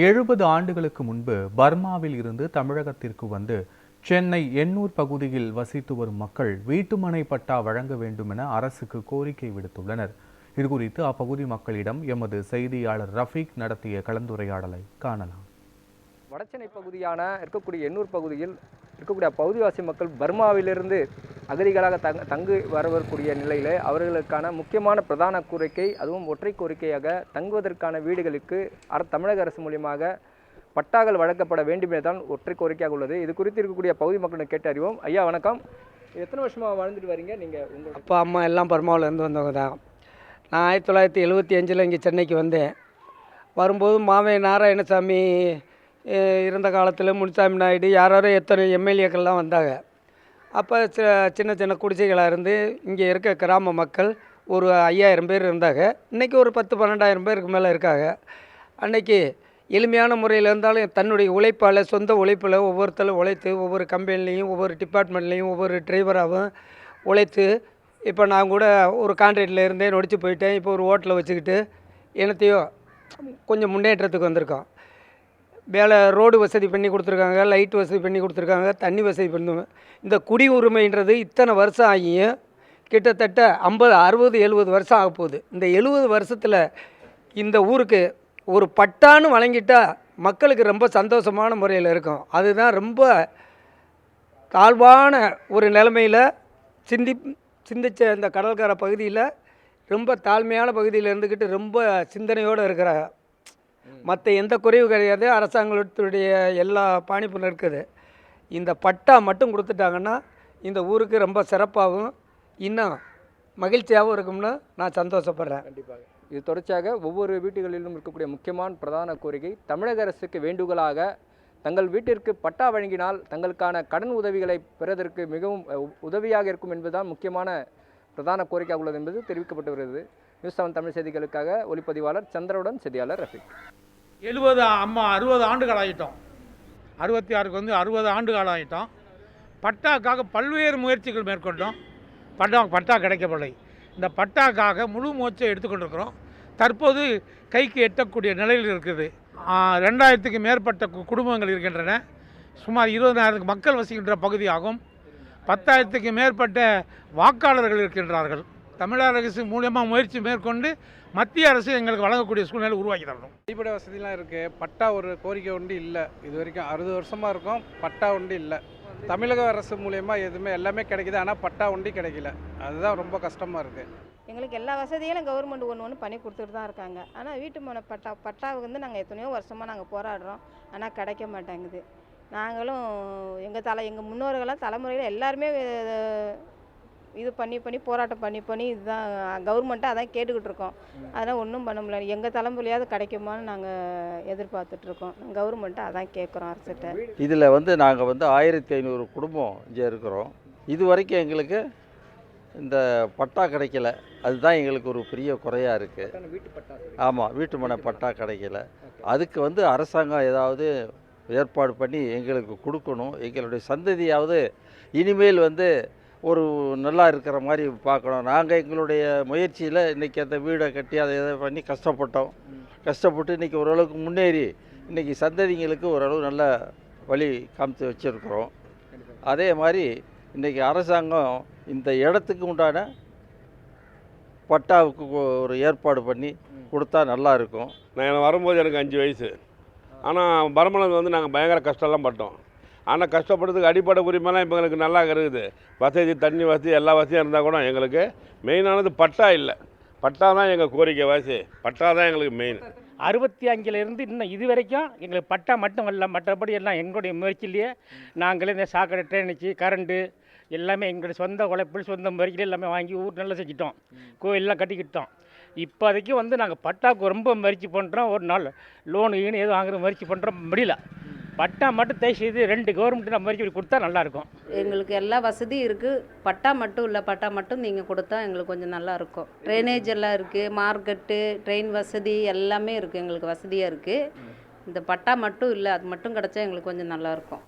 எழுபது ஆண்டுகளுக்கு முன்பு பர்மாவில் இருந்து தமிழகத்திற்கு வந்து சென்னை எண்ணூர் பகுதியில் வசித்து வரும் மக்கள் வீட்டுமனை பட்டா வழங்க வேண்டும் என அரசுக்கு கோரிக்கை விடுத்துள்ளனர். இதுகுறித்து அப்பகுதி மக்களிடம் எமது செய்தியாளர் ரஃபீக் நடத்திய கலந்துரையாடலை காணலாம். வடசென்னை பகுதியான இருக்கக்கூடிய எண்ணூர் பகுதியில் இருக்கக்கூடிய பகுதிவாசி மக்கள் பர்மாவிலிருந்து அகதிகளாக தங்க தங்கு வரவரக்கூடிய நிலையில் அவர்களுக்கான முக்கியமான பிரதான கோரிக்கை அதுவும் ஒற்றை கோரிக்கையாக தங்குவதற்கான வீடுகளுக்கு அர தமிழக அரசு மூலியமாக பட்டாக்கள் வழங்கப்பட வேண்டும் என்றுதான் ஒற்றை கோரிக்கையாக உள்ளது. இது குறித்து இருக்கக்கூடிய பகுதி மக்களை கேட்டு அறிவோம். ஐயா வணக்கம். எத்தனை வருஷமாக வாழ்ந்துட்டு வரீங்க? நீங்கள் உங்கள் அப்பா அம்மா எல்லாம் பர்மாவிலேருந்து வந்தவங்க தான். நான் ஆயிரத்தி தொள்ளாயிரத்தி எழுபத்தி அஞ்சில் இங்கே சென்னைக்கு வந்தேன். வரும்போது மாவே நாராயணசாமி இருந்த காலத்தில் முனுசாமி நாயுடு யாரோ எத்தனை எம்எல்ஏக்கள்லாம் வந்தாங்க. அப்போ ச சின்ன சின்ன குடிசைகளாக இருந்து இங்கே இருக்க கிராம மக்கள் ஒரு ஐயாயிரம் பேர் இருந்தாங்க. இன்றைக்கி ஒரு பத்து பன்னெண்டாயிரம் பேருக்கு மேலே இருக்காங்க. அன்னைக்கு எளிமையான முறையில் இருந்தாலும் தன்னுடைய உழைப்பால் சொந்த உழைப்பில் ஒவ்வொருத்தரும் உழைத்து ஒவ்வொரு கம்பெனிலையும் ஒவ்வொரு டிபார்ட்மெண்ட்லேயும் ஒவ்வொரு டிரைவராகவும் உழைத்து இப்போ நான் கூட ஒரு கான்ட்ராக்டில் இருந்தே நொடிச்சு போயிட்டேன் இப்போ ஒரு ஹோட்டலை வச்சுக்கிட்டு என்னத்தையோ கொஞ்சம் முன்னேற்றத்துக்கு வந்திருக்கோம். வேலை ரோடு வசதி பண்ணி கொடுத்துருக்காங்க லைட் வசதி பண்ணி கொடுத்துருக்காங்க தண்ணி வசதி பண்ணுவாங்க இந்த குடி உரிமைன்றது இத்தனை வருஷம் ஆகியும் கிட்டத்தட்ட ஐம்பது அறுபது எழுபது வருஷம் ஆக போகுது. இந்த எழுபது வருஷத்தில் இந்த ஊருக்கு ஒரு பட்டான்னு வழங்கிட்டால் மக்களுக்கு ரொம்ப சந்தோஷமான முறையில் இருக்கும். அதுதான் ரொம்ப தாழ்வான ஒரு நிலைமையில் சிந்தி சிந்திச்ச இந்த கடற்கரை பகுதியில் ரொம்ப தாழ்மையான பகுதியில் இருந்துக்கிட்டு ரொம்ப சிந்தனையோடு இருக்கிற மற்ற எந்த குறைவு கிடையாது. அரசாங்கத்துடைய எல்லா பாணிப்பும் இருக்குது. இந்த பட்டா மட்டும் கொடுத்துட்டாங்கன்னா இந்த ஊருக்கு ரொம்ப சிறப்பாகவும் இன்னும் மகிழ்ச்சியாகவும் இருக்கும்னு நான் சந்தோஷப்படுறேன். கண்டிப்பாக இது தொடர்ச்சியாக ஒவ்வொரு வீட்டுகளிலும் இருக்கக்கூடிய முக்கியமான பிரதான கோரிக்கை தமிழக அரசுக்கு வேண்டுகோளாக தங்கள் வீட்டிற்கு பட்டா வழங்கினால் தங்களுக்கான கடன் உதவிகளை பெறுவதற்கு மிகவும் உதவியாக இருக்கும் என்பதுதான் முக்கியமான பிரதான கோரிக்கையாக உள்ளது என்பது தெரிவிக்கப்பட்டு வருகிறது. நியூஸ் செவன் தமிழ் செய்திகளுக்காக ஒளிப்பதிவாளர் சந்திரவுடன் செய்தியாளர் ரஃபிக். எழுபது அம்மா அறுபது ஆண்டுகள் ஆகிட்டோம் அறுபத்தி ஆறுக்கு வந்து அறுபது ஆண்டுகள் ஆகிட்டோம் பட்டாக்காக பல்வேறு முயற்சிகள் மேற்கொண்டோம். பட்டா பட்டா கிடைக்கவில்லை இந்த பட்டாக்காக முழு முயற்சியை எடுத்துக்கொண்டிருக்கிறோம். தற்போது கைக்கு எட்டக்கூடிய நிலையில் இருக்குது. ரெண்டாயிரத்துக்கு மேற்பட்ட குடும்பங்கள் இருக்கின்றன. சுமார் இருபதாயிரத்துக்கு மக்கள் வசிக்கின்ற பகுதியாகும். பத்தாயிரத்துக்கு மேற்பட்ட வாக்காளர்கள் இருக்கின்றார்கள். தமிழக அரசு மூலியமாக முயற்சி மேற்கொண்டு மத்திய அரசு எங்களுக்கு வழங்கக்கூடிய சூழ்நிலை உருவாக்கி தரணும். அடிப்படை வசதிலாம் இருக்குது பட்டா ஒரு கோரிக்கை ஒன்று இல்லை. இது வரைக்கும் அறுபது வருஷமாக இருக்கும். பட்டா ஒன்று இல்லை. தமிழக அரசு மூலயமா எதுவுமே எல்லாமே கிடைக்குது. ஆனால் பட்டா ஒண்டி கிடைக்கல. அதுதான் ரொம்ப கஷ்டமாக இருக்குது எங்களுக்கு எல்லா வசதிகளும் கவர்மெண்ட் ஒன்று ஒன்று பண்ணி கொடுத்துட்டு தான் இருக்காங்க. ஆனால் வீட்டு மனை பட்டா பட்டாவுக்கு வந்து நாங்கள் எத்தனையோ வருஷமாக நாங்கள் போராடுறோம். ஆனால் கிடைக்க மாட்டேங்குது. நாங்களும் எங்கள் தலை எங்கள் முன்னோர்களாம் தலைமுறையில் எல்லாருமே இது பண்ணி பண்ணி போராட்டம் பண்ணி பண்ணி இதுதான் கவர்மெண்ட்டை அதான் கேட்டுக்கிட்டு இருக்கோம். அதெல்லாம் ஒன்றும் பண்ண முடியல. எங்கள் தலைமுறையாவது கிடைக்குமான்னு நாங்கள் எதிர்பார்த்துட்ருக்கோம் கவர்மெண்ட்டை அதான் கேட்குறோம் அரசுகிட்ட. இதில் வந்து நாங்கள் வந்து ஆயிரத்தி ஐநூறு குடும்பம் இங்கே இருக்கிறோம். இது வரைக்கும் எங்களுக்கு இந்த பட்டா கிடைக்கல. அதுதான் எங்களுக்கு ஒரு பெரிய குறையாக இருக்குது வீட்டு பட்டா. ஆமாம் வீட்டு மனை பட்டா கிடைக்கல. அதுக்கு வந்து அரசாங்கம் ஏதாவது ஏற்பாடு பண்ணி எங்களுக்கு கொடுக்கணும். எங்களுடைய சந்ததியாவது இனிமேல் வந்து ஒரு நல்லா இருக்கிற மாதிரி பார்க்கணும். நாங்கள் எங்களுடைய முயற்சியில் இன்றைக்கி அந்த வீடை கட்டி அதை இதை பண்ணி கஷ்டப்பட்டோம். கஷ்டப்பட்டு இன்றைக்கி ஓரளவுக்கு முன்னேறி இன்றைக்கி சந்ததிங்களுக்கு ஓரளவு நல்ல வழி காமித்து வச்சுருக்குறோம். அதே மாதிரி இன்றைக்கி அரசாங்கம் இந்த இடத்துக்கு உண்டான பட்டாவுக்கு ஒரு ஏற்பாடு பண்ணி கொடுத்தா நல்லா இருக்கும். நான் வரும்போது எனக்கு அஞ்சு வயசு. ஆனால் பரமணம் வந்து நாங்கள் பயங்கர கஷ்டம்லாம் பட்டோம். ஆனால் கஷ்டப்படுறதுக்கு அடிப்படை உரிமைலாம் இப்போ எங்களுக்கு நல்லா இருக்குது. வசதி தண்ணி வசதி எல்லா வசதியும் இருந்தால் கூட எங்களுக்கு மெயினானது பட்டா இல்லை. பட்டா தான் எங்கள் கோரிக்கை வாசி. பட்டா தான் எங்களுக்கு மெயின் அறுபத்தி அஞ்சிலேருந்து இன்னும் இது வரைக்கும் எங்களுக்கு பட்டா மட்டும் இல்லை மற்றபடி எல்லாம் எங்களுடைய முயற்சியிலேயே நாங்களே இந்த சாக்கடை ட்ரைனேஜ் கரண்ட்டு எல்லாமே எங்களுடைய சொந்த உழைப்பில் சொந்த முறையில் எல்லாமே வாங்கி ஊர் நல்லா செஞ்சிட்டோம். கோயிலெலாம் கட்டிக்கிட்டோம். இப்போதைக்கு வந்து நாங்கள் பட்டாவுக்கு ரொம்ப முயற்சி பண்ணுறோம் ஒரு நாள் லோனு ஈனு எதுவும் வாங்குற முயற்சி பண்ணுறோம் முடியல. பட்டா மட்டும் தயவு செய்து ரெண்டு கவர்மெண்ட் நம்ம முயற்சி கொடுத்தா நல்லாயிருக்கும் எங்களுக்கு எல்லா வசதியும் இருக்குது பட்டா மட்டும் இல்லை பட்டா மட்டும் நீங்கள் கொடுத்தா எங்களுக்கு கொஞ்சம் நல்லாயிருக்கும் ட்ரைனேஜ் எல்லாம் இருக்குது மார்க்கெட்டு ட்ரெயின் வசதி எல்லாமே இருக்குது எங்களுக்கு வசதியாக இருக்குது இந்த பட்டா மட்டும் இல்லை அது மட்டும் கிடச்சா எங்களுக்கு கொஞ்சம் நல்லாயிருக்கும்